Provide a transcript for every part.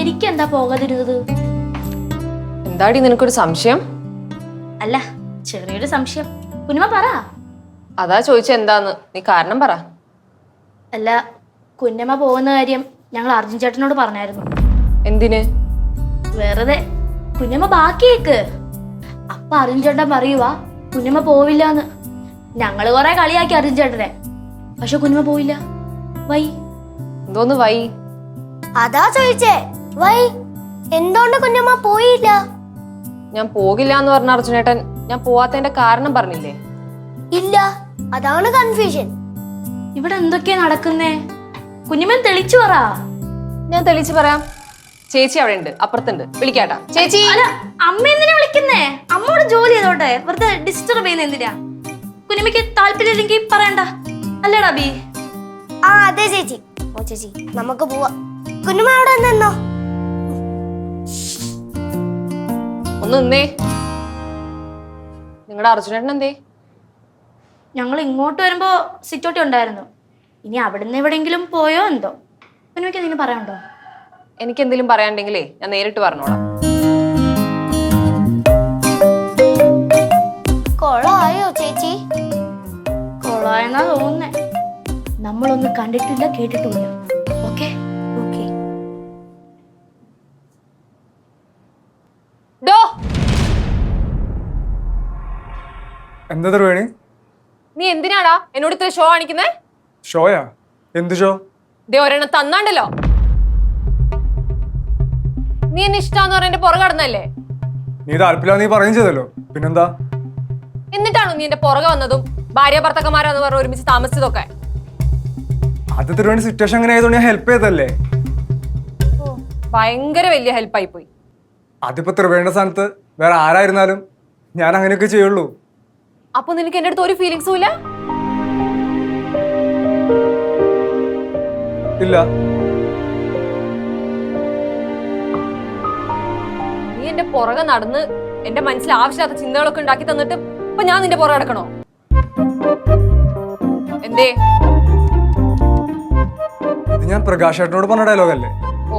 എന്താ പോകാതിരുന്നത്? എന്താടി നിനക്കൊരു സംശയം? അല്ല ചെറിയൊരു സംശയം. കുനിമ പറ. അതാ ചോദിച്ച എന്താന്ന്. നീ കാരണം പറ. അല്ല കുഞ്ഞമ്മ പോകുന്ന കാര്യം ഞങ്ങൾ അർജുൻ ചേട്ടനോട് പറഞ്ഞായിരുന്നു. എന്തിന്? വെറുതെ. കുഞ്ഞമ്മ ബാക്കിയേക്ക്. അപ്പൊ അർജുൻ ചേട്ടൻ പറയുവാ കുഞ്ഞമ്മ പോവില്ലാന്ന്. ഞങ്ങൾ കുറെ കളിയാക്കി അർജുൻ ചേട്ടനെ. പക്ഷെ കുഞ്ഞമ്മ പോയില്ല വൈ. എന്തോന്ന് വൈ? അതാ ചോദിച്ചേ. വൈ എന്തുകൊണ്ട് കുഞ്ഞമ്മ പോയില്ല? ഞാൻ പോകില്ല എന്ന് പറഞ്ഞ അർജുനേട്ടൻ ഞാൻ പോവാത്തതിന്റെ കാരണം പറഞ്ഞില്ലേ? ഇല്ല അതാണ് കൺഫ്യൂഷൻ ഇവിടെ എന്തൊക്കെയാ നടക്കുന്നേ? കുഞ്ഞമ്മൻ തെളിച്ചു പറ. ഞാൻ തെളിച്ചു പറയാം. ചേച്ചി അവിടെ ഉണ്ട് അപ്പുറത്തുണ്ട്. വിളിക്കാട്ടാ. ചേച്ചി! അമ്മ എന്തിനാ വിളിക്കുന്നേ? അമ്മയോട് ജോലി ചെയ്തോട്ടെ. വെറുതെ ഡിസ്റ്റർബ് ചെയ്യുന്ന എന്തിനാ? കുഞ്ഞമ്മയ്ക്ക് താല്പര്യമില്ലെങ്കിൽ പറയണ്ട. അല്ലേടാ ബി ആ അതെ ചേച്ചി. ഓ ചേച്ചി നമുക്ക് പോവാ. കുഞ്ഞമ്മ അവിടെ നിന്നോ? ഒന്ന് നിന്നേ. നിങ്ങളുടെ അർജുനേട്ടൻ എന്തേ ഞങ്ങൾ ഇങ്ങോട്ട് വരുമ്പോ സിറ്റോട്ടി ഉണ്ടായിരുന്നു. ഇനി അവിടുന്ന് എവിടെയെങ്കിലും പോയോ എന്തോ? എനിക്ക് എന്തെങ്കിലും പറയാനുണ്ടോ? എനിക്ക് എന്തെങ്കിലും പറയാണ്ടെങ്കിലേ ഞാൻ നേരിട്ട് പറഞ്ഞോളാം. കൊളായോ ചേച്ചി? കൊളായെന്നാ തോന്നുന്നേ. നമ്മളൊന്നും കണ്ടിട്ടില്ല കേട്ടിട്ടില്ല ഓക്കേ ഓക്കെ? എന്താ ത്രിവേണി നീ എന്തിനാടാ എന്നോട് ഇത്ര ഷോ കാണിക്കുന്നേ? ഷോയാ എന്ത് ഷോ ദേ ഒരെണ്ണം തന്നാണ്ടല്ലോ. നീ എന്നെ ഇഷ്ടാന്ന് പറഞ്ഞ പുറകെ കടന്നല്ലേ നീ താല്പര്യ നീ പറയും ചെയ്തല്ലോ. പിന്നെന്താ? എന്നിട്ടാണോ നീ എന്റെ പുറകെ വന്നതും? ഭാര്യ ഭർത്തക്കന്മാരാന്ന് പറഞ്ഞ ഒരുമിച്ച് താമസിച്ചതൊക്കെ? അത് ത്രിവേണി സിറ്റുവേഷൻ അങ്ങനെ ആയതുകൊണ്ട് ഞാൻ ഹെൽപ്പ് ചെയ്തല്ലേ ഭയങ്കര വലിയ ഹെൽപ്പായി പോയി. അതിപ്പോ ത്രിവേണിയുടെ സ്ഥാനത്ത് വേറെ ആരായിരുന്നാലും ഞാൻ അങ്ങനെയൊക്കെ ചെയ്യുള്ളൂ. അപ്പൊ നിനക്ക് എന്റെ അടുത്ത് ഒരു ഫീലിങ്സും ഇല്ല? ഇല്ല. നീ എന്റെ പുറകെ നടന്ന് എന്റെ മനസ്സിൽ ആവശ്യമില്ലാത്ത ചിന്തകളൊക്കെ ഉണ്ടാക്കി തന്നിട്ട് ഇപ്പൊ ഞാൻ നിന്റെ പുറകെ നടക്കണോ? എന്തേ? ഇത് ഞാൻ പ്രകാശേട്ടനോട് പറഞ്ഞ ഡയലോഗല്ലേ ഓ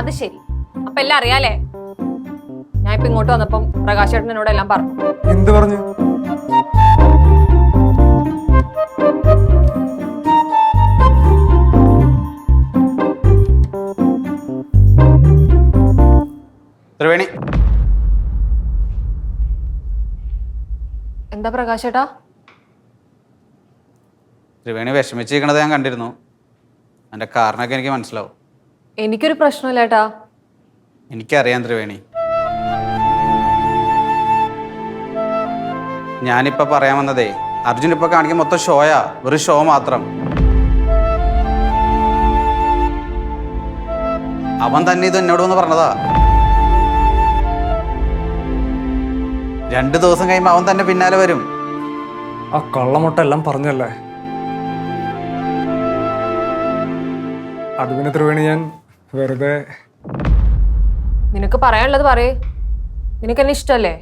അത് ശരി. അപ്പൊ എല്ലാം അറിയാലേ ഞാൻ ഇപ്പൊ ഇങ്ങോട്ട് വന്നപ്പം പ്രകാശ് ചേട്ടൻ എന്നോട് എല്ലാം പറഞ്ഞു. എന്ത് പറഞ്ഞു? ത്രിവേണി. എന്താ പ്രകാശ് ചേട്ടാ ത്രിവേണി വിഷമിച്ചിരിക്കണത് ഞാൻ കണ്ടിരുന്നു. അതിന്റെ കാരണമൊക്കെ എനിക്ക് മനസ്സിലാവും. എനിക്കൊരു പ്രശ്നമില്ല ഏട്ടാ. എനിക്കറിയാം ത്രിവേണി. ഞാനിപ്പോൾ പറയാൻ വന്നതേ അർജുൻ ഇപ്പോൾ കാണിക്കുന്ന മൊത്തം ഷോയാ ഒരു ഷോ മാത്രം. അവൻ തന്നെ ഇത് എന്നോട് വന്ന് പറഞ്ഞതാ. രണ്ട് ദിവസം കഴിയുമ്പോൾ അവൻ തന്നെ പിന്നാലെ വരും. ആ കള്ളമുട്ട എല്ലാം പറഞ്ഞല്ലേ? അത് പിന്നെ ത്രിവേണി ഞാൻ വെറുതെ നിനക്ക് പറയാനുള്ളത് പറയേ. നിനക്ക് എന്നെ ഇഷ്ടല്ലേ?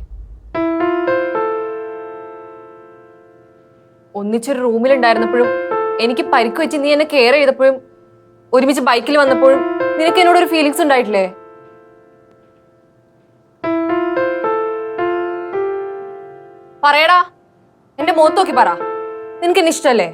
ഒന്നിച്ചൊരു റൂമിലുണ്ടായിരുന്നപ്പോഴും എനിക്ക് പരിക്ക് വെച്ച് നീ എന്നെ കെയർ ചെയ്തപ്പോഴും ഒരുമിച്ച് ബൈക്കിൽ വന്നപ്പോഴും നിനക്ക് എന്നോട് ഒരു ഫീലിങ്സ് ഉണ്ടായിട്ടില്ലേ? പറയടാ. എന്റെ മുഖത്ത് നോക്കി പറ. നിനക്ക് എന്നെ ഇഷ്ടല്ലേ?